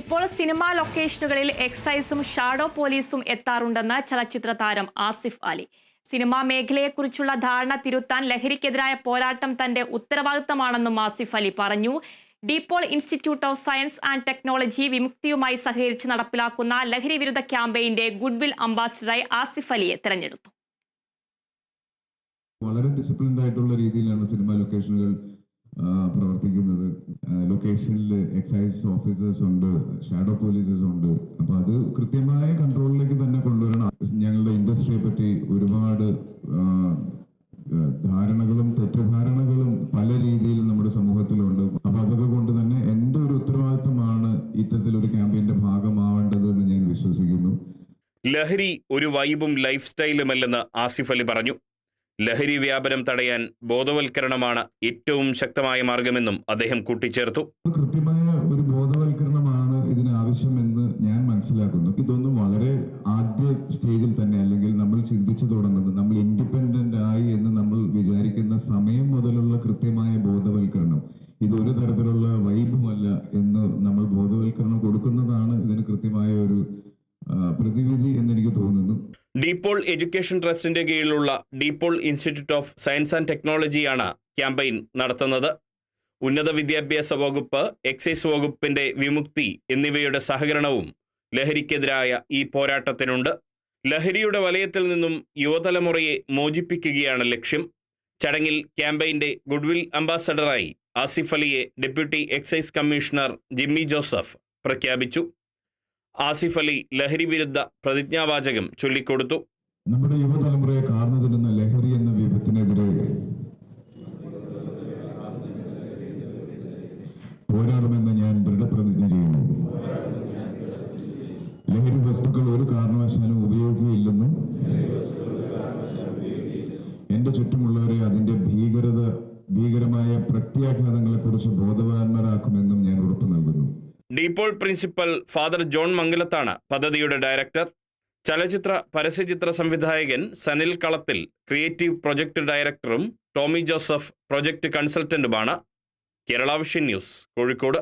ഇപ്പോൾ cinema ലൊക്കേഷനുകളിൽ എക്സൈസും shadow പോലീസും എത്താറുണ്ടെന്ന് ചലച്ചിത്ര താരം ആസിഫ് അലി. സിനിമാ മേഖലയെക്കുറിച്ചുള്ള ധാരണ തിരുത്താൻ ലഹരിക്കെതിരായ പോരാട്ടം തന്റെ ഉത്തരവാദിത്തമാണെന്നും ആസിഫ് അലി പറഞ്ഞു. DePaul institute of science and technology വിമുക്തിയുമായി സഹകരിച്ച് നടപ്പിലാക്കുന്ന ലഹരി വിരുദ്ധ ക്യാമ്പയിന്റെ ഗുഡ്വിൽ അംബാസിഡറായി ആസിഫ് അലിയെ തെരഞ്ഞെടുത്തു. വളരെ ഡിസിപ്ലിൻഡ് ആയിട്ടുള്ള രീതിയിലാണ് സിനിമാ ലൊക്കേഷനുകൾ പ്രവർത്തിക്കുന്നത്. ലൊക്കേഷനിൽ എക്സൈസ് ഓഫീസേഴ്സ് ഉണ്ട് ഷാഡോ പോലീസേഴ്സ് ഉണ്ട്. അപ്പൊ അത് കൃത്യമായ കൺട്രോളിലേക്ക് തന്നെ കൊണ്ടുവരണം. ഞങ്ങളുടെ ഇൻഡസ്ട്രിയെ പറ്റി ഒരുപാട് ധാരണകളും തെറ്റിദ്ധാരണകളും പല രീതിയിൽ നമ്മുടെ സമൂഹത്തിലുണ്ട്. അപ്പൊ അതൊക്കെ കൊണ്ട് തന്നെ എന്റെ ഒരു ഉത്തരവാദിത്തമാണ് ഇത്തരത്തിലൊരു ക്യാമ്പയിന്റെ ഭാഗമാവേണ്ടത് എന്ന് ഞാൻ വിശ്വസിക്കുന്നു. ലഹരി ഒരു വൈബും ലൈഫ് സ്റ്റൈലുമല്ലെന്ന് ആസിഫ് അലി പറഞ്ഞു. ലഹരി വ്യാപനം തടയാൻ ബോധവൽക്കരണമാണ് ഏറ്റവും ശക്തമായ മാർഗമെന്നും അദ്ദേഹം കൂട്ടിച്ചേർത്തു. കൃത്യമായ ഒരു ബോധവൽക്കരണമാണ് ഇതിന് ആവശ്യമെന്ന് ഞാൻ മനസ്സിലാക്കുന്നു. ഇതൊന്നും വളരെ ആദ്യ സ്റ്റേജിൽ തന്നെ അല്ലെങ്കിൽ നമ്മൾ ചിന്തിച്ചു തുടങ്ങുന്നത് നമ്മൾ ഇൻഡിപെൻഡന്റ് ആയി എന്ന് നമ്മൾ വിചാരിക്കുന്ന സമയം മുതലുള്ള കൃത്യമായ ഡീപോൾ എഡ്യൂക്കേഷൻ ട്രസ്റ്റിന്റെ കീഴിലുള്ള DePaul institute of science and ടെക്നോളജിയാണ് campaign നടത്തുന്നത്. ഉന്നത വിദ്യാഭ്യാസ വകുപ്പ് എക്സൈസ് വകുപ്പിന്റെ വിമുക്തി എന്നിവയുടെ സഹകരണവും ലഹരിക്കെതിരായ ഈ പോരാട്ടത്തിനുണ്ട്. ലഹരിയുടെ വലയത്തിൽ നിന്നും യുവതലമുറയെ മോചിപ്പിക്കുകയാണ് ലക്ഷ്യം. ചടങ്ങിൽ ക്യാമ്പയിന്റെ ഗുഡ്വിൽ അംബാസഡറായി ആസിഫ് അലിയെ deputy excise commissioner Jimmy Joseph പ്രഖ്യാപിച്ചു. ആസിഫ് അലി ലഹരി വിരുദ്ധ പ്രതിജ്ഞാവാചകം ചൊല്ലിക്കൊടുത്തു. നമ്മുടെ യുവതലമുറയെ കാർന്നു തരുന്ന ലഹരി എന്ന വിപത്തിനെതിരെ പോരാടുമെന്ന് ഞാൻ ദൃഢപ്രതിജ്ഞ ചെയ്യുന്നു. ലഹരി വസ്തുക്കൾ ഒരു കാരണവശാലും ഉപയോഗിക്കുകയില്ലെന്നും എന്റെ ചുറ്റുമുള്ളവരെ അതിന്റെ ഭീകരത ഭീകരമായ പ്രത്യാഘാതങ്ങളെക്കുറിച്ച് ബോധവാന്മാരാക്കുമെന്നും ഞാൻ ഉറപ്പു നൽകുന്നു. ഡീപോൾ പ്രിൻസിപ്പൽ ഫാദർ ജോൺ മംഗലത്താണ് പദ്ധതിയുടെ ഡയറക്ടർ ചലച്ചിത്ര പരസ്യചിത്ര സംവിധായകൻ സനിൽ കളത്തിൽ ക്രിയേറ്റീവ് പ്രൊജക്ട് ഡയറക്ടറും ടോമി ജോസഫ് പ്രൊജക്ട് കൺസൾട്ടന്റുമാണ് കേരള വിഷൻ ന്യൂസ് കോഴിക്കോട്.